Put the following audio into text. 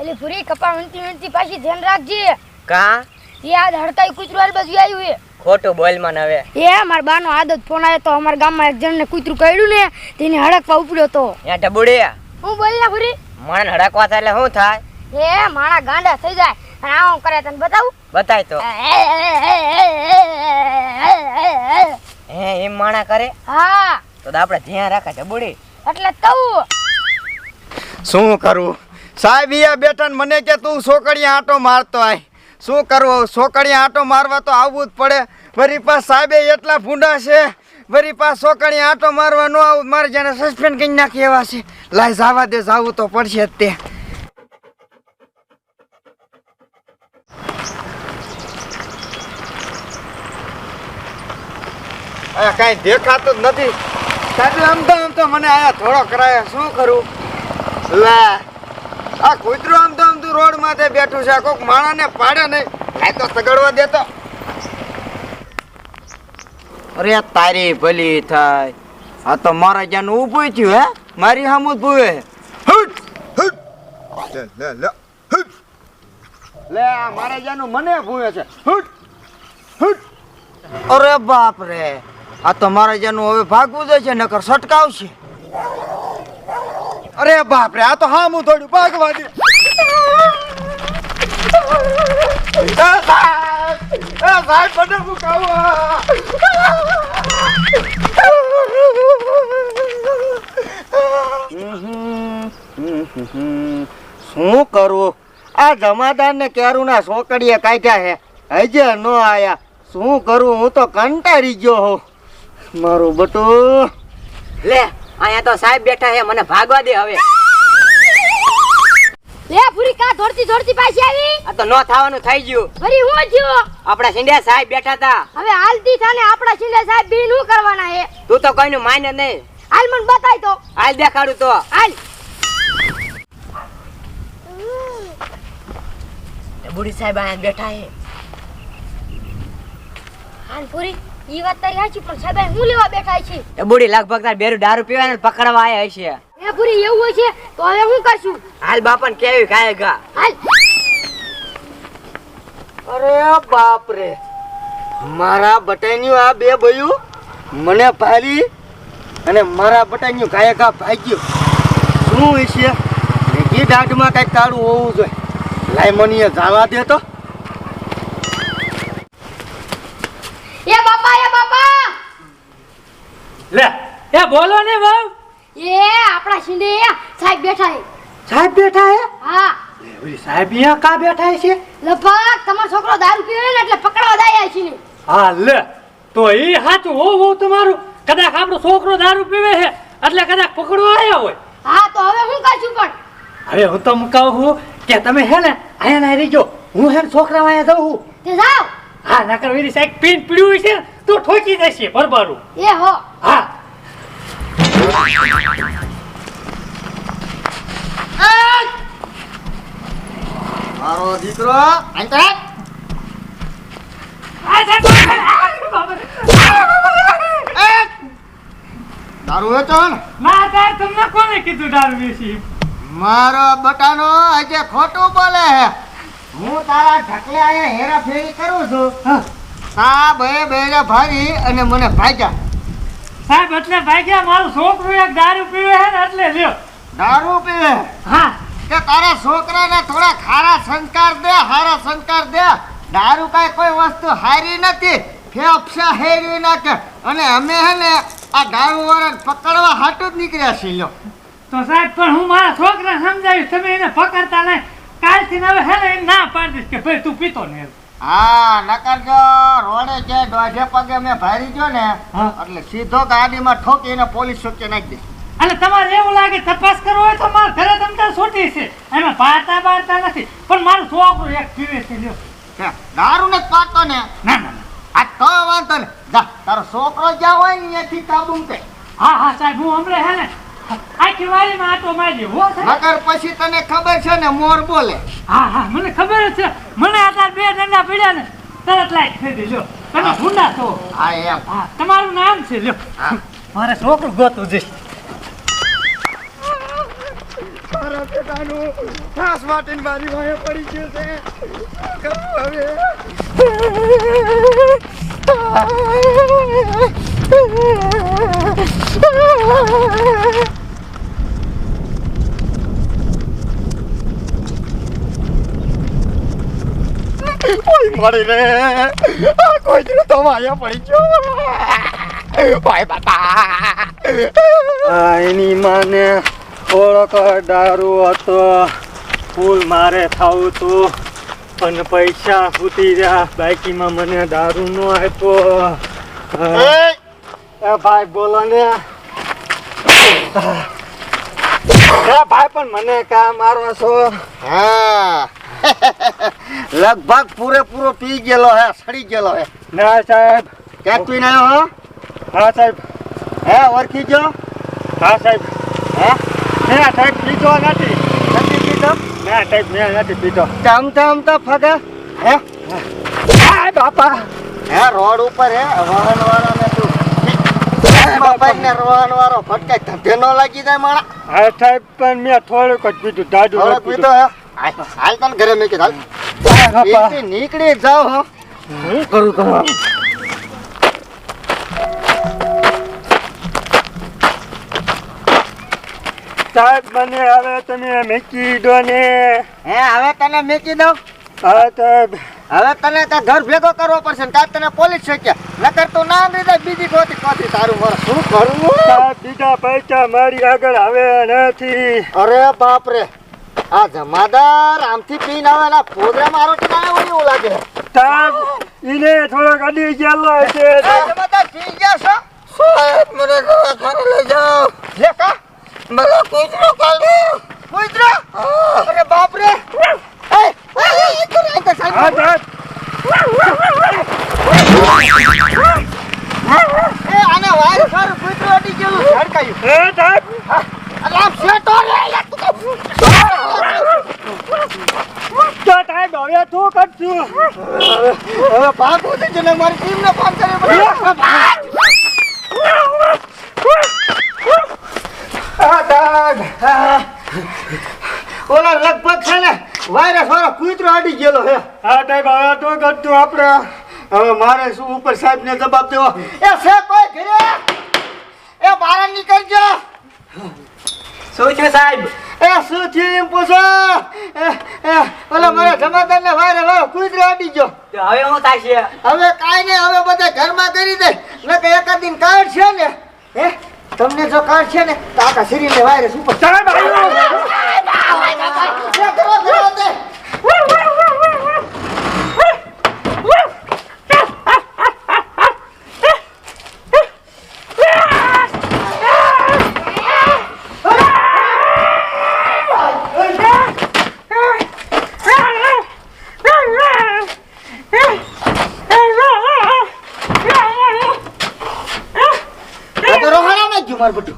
એટલે પૂરી કપા વંતી વંતી પાછી ધ્યાન રાખજે કા એ આ હડકાઈ કૂતરું હાલ બાજુ આવ્યું હે ખોટું બોલમાં હવે એ મારા બાનો આદત ફોન આવ્યો તો અમારા ગામમાં એક જણને કૂતરું કર્યું ને તેને હડકવા ઉપડ્યો તો ત્યાં ઢબુડી હું બોલ ના પૂરી મને હડકવા થાય એટલે શું થાય એ માણા ગાંડા થઈ જાય અને આવું કરે તને બતાવું બતાય તો હે એમ માણા કરે હા તો આપણે ધ્યાન રાખે ઢબુડી એટલે તવું શું કરું સાહેબ બેઠા ને મને કે તું સોકડીયા આંટો મારતો આય. શું કરવું? સોકડીયા આંટો મારવા તો આવવું જ પડે. વરી પાસ સાહેબે એટલા ભૂંડા છે. વરી પાસ સોકડીયા આંટો મારવા ન આવું. મારે જેને સસ્પેન્ડ કરી નાખી એવા છે. લાય જવા દે, જાવું તો પડશે જ તે. કાંઈ દેખાતું જ નથી. સાહેબ, આમ તો આમ તો મને આયા થોડો કરાય. શું કરું? લે. આ કૂતરું આમ તો આમ તો રોડ માથે બેઠું છે. કોક માણાને પાડે નહીં. આ તો સગડવા દેતો. અરે તારી ભલી થાય. આ તો મારા જ્યાં ઊભું થયું, હે? મારી સામું ભૂવે લે લે આ મારા જ્યાં મને ભૂવે છે. હટ! અરે બાપ રે આ તો મારા જ્યાંનું હવે ભાગવું જ છે નકર સટકાવશે અરે બાપ રે આ તો હા હું થોડું ભાગવા દે. શું કરું? આ જમાદાર ને કેરું ના સોકડીએ કાઢ્યા હે હજે નો આયા. શું કરું? હું તો કંટાળી ગયો હો મારું બટુ, લે. અહીંયા તો સાહેબ બેઠા છે મને ભાગવા દે હવે. લે પૂરી કા દોડતી દોડતી પાછી આવી? આ તો ન થવાનું થઈ ગયું. ફરી હું થયો? આપણા સિંડિયા સાહેબ બેઠા હતા. હવે હાલતી થાને આપણા સિંડિયા સાહેબ બી નું કરવાના હે તું તો કોઈનું માને નહીં. હાલ મને બતાય તો. હાલ દેખાડું તો. હાલ. બુડી સાહેબ અહીંયા બેઠા હે હાલ પૂરી ઈ વાત તારી સાચી પણ સાહેબ હું લેવા બેઠા છે? એ બુડી લગભગ તાર બેરું દારૂ પીવાને પકડવા આયા હશે. એ પૂરી એવું હોય છે? તો હવે હું કરશું? હાલ બાપન કેવી ખાય ગા. હાલ. અરે બાપ રે મારા બટાઈનું આ બે બયું મને ભાલી અને મારા બટાઈનું ગાયે ગા ભાગ્યું. શું હશે? એ દાઢમાં કંઈક તાળું હોવું જોઈએ. લાય મને જવા દે તો એ બાપા એ બાપા લે એ બોલો ને બાપ એ આપણા શિંદે સાહેબ બેઠા છે. સાહેબ બેઠા હે. હા ઓલી સાહેબ અહીંયા કા બેઠા છે? લગભગ તમારો છોકરો દારૂ પીવે ને એટલે પકડવા દાયા છે ને હા લે. તો એ હાચું હોવ હોવ તમારું. કદાચ આપણો છોકરો દારૂ પીવે છે એટલે કદાચ પકડવા આવ્યા હોય. હા તો હવે હું કરશું પણ? હવે હું તો કહું છું કે તમે હે ને અહીંયા ના રહીજો. હું હે છોકરા અહીંયા જઉં છું. તે જાવ હા નકર વીરી સાહેબ પીન પીડ્યું છે તું તો ઠોકી દેશે બરબારું એ હો. હા. મારો દીકરો. દારૂ તમને કોને કીધું દારૂ વેચી મારો બટાનો આજે ખોટું બોલે હે હું તારા ઢકલે અહીંયા હેરાફેરી કરું છું. હા. બે બેરા ભાગી અને મને ભાગ્યા. સાહેબ એટલે ભાગ્યા મારું છોકરું એક દારૂ પીવે છે ને એટલે લ્યો. દારૂ પીવે? હા. કે તારા છોકરાને થોડા ખારા સંસ્કાર દે હારા સંસ્કાર દે? દારૂ કાંઈ કોઈ વસ્તુ હારી નથી. ફેફસા હેરવી નાખે. અને અમે હે ને આ દારૂ વાળા પકડવા હાટું જ નીકળ્યા છીએ લ્યો. તો સાહેબ પણ હું મારા છોકરા સમજાવીશ તમે એને પકડતા નહીં. કાલથી હવે હે ને ના પાડી દઈશ કે ભાઈ તું પીતો ને એમ. હા નકર જો રોડે જે દોઢે પગે મેં ભારી ગયો ને. એટલે સીધો ગાડીમાં ઠોકીને પોલીસ ચોકી નાખી અને તમારે એવું લાગે તપાસ કરવો હોય તો મારા ઘરે તમ તાર છૂટી છે. એમાં પાડતા નથી. પણ મારું છોકરું એક પીવે છે લ્યો. દારૂ ને જ ને? ના ના ના. આ તો વાંધો ને. જા તારો છોકરો જ્યાં હોય ને કાબુ મૂકે હા હા સાહેબ હું હમણાં હે ને આખી વાડીમાં આટો મારી હો નકર પછી તને ખબર છે ને મોર બોલે. હા હા મને ખબર જ છે. મને આટલા બે ડંડા પડ્યા ને તરત લાઈટ થઈ ગઈ તમે ભૂંડા છો. હા એમ. હા તમારું નામ છે લ્યો. મારે છોકરું ગોતું છે. મારા માટે મારી વાહે પડી ગયું છે. હવે? મળી રે. આ કોઈ દિન તો માયા પડી ગયો. ભાઈ બાપા એની માને થોડોક દારૂ હતો. ફૂલ મારે થાવું તું પણ પૈસા ફૂટી રહ્યા. બાઈકીમાં મને દારૂ નો આપ્યો. એ! ભાઈ બોલો ને. ભાઈ પણ મને કા મારો છો? હા. લગભગ પૂરેપૂરો પી ગયેલો હે સડી ગયેલો હે. ના સાહેબ. ક્યાંક પીને આવ્યો હો? હા સાહેબ. હે ઓળખી ગયો? હા સાહેબ. હે? મેં સાહેબ પીતો નથી. નથી પીતો ના સાહેબ મેં નથી પીધો. ચમતા તો ફગે? હે? હા બાપા. હે રોડ ઉપર હે વાહન વાળા ને તું. મોબાઈલ ને વાળો ફટકાય ધંધે નો લાગી જાય મારા હા સાહેબ પણ મેં થોડુંક જ પીધું દાદુ પીધો હે? હાલ તને ઘરે મેં કીધું હાલ. નીકળી જાવ હો. હું કરું તમે સાહેબ મને હવે તમે મેકી દો ને. હે હવે તને મેકી દઉં? હા સાહેબ. હવે તને ત્યાં ઘર ભેગો કરવો પડશે ને કાં તને પોલીસ શક્યા નકર તું ના દઈ દે બીજી ગોતી કોથી તારું મારે શું કરવું બીજા પૈસા મારી આગળ હવે નથી. અરે બાપ રે આ જમાદાર આમથી પીન આવે ના પોદરા મારો ટીકાણે વળી એવું લાગે. સાહેબ ઈને થોડોક અડી ગયેલો છે જમાદાર પી ગયા છો? સાહેબ મને ઘરે લઈ જાઓ. લે કા. મને કૂતરો કાઢો કૂતરો અરે બાપ રે એ એ, એ, તો નહીં તો સાહેબ. હા સાહેબ એ આને વાયર સારું કૂતરો અડી ગયેલું ઝડકાયું હે સાહેબ અલા શેટો રે યાર તું તો તો સાહેબ હવે તું કરશું. હવે ભાગવું છે ને મારી ટીમને ફોન કરી. ઓલા લગભગ છે ને વાયરસ વાળો કૂતરો અડી ગયેલો હે હા સાહેબ હવે તો કરશું આપણે. હવે મારે શું ઉપર સાહેબ ને જવાબ દેવો? એ સાહેબ કોઈ ઘરે? એ બહાર નીકળજો. શું છે સાહેબ? એ શું છે એમ પૂછો એ, એ, ઓલા મારા જમાદાર ને વાયરસ વાળો કૂતરો અડી ગયો તો હવે શું થશે? હવે કાંઈ નહીં હવે બધા ઘરમાં કરી દે. નકર એક દિન કાર્ડ છે ને હે? તમને જો કાર્ડ છે ને તો આખા શરીરને વાયરસ ઉપર સાહેબ આવ્યો જે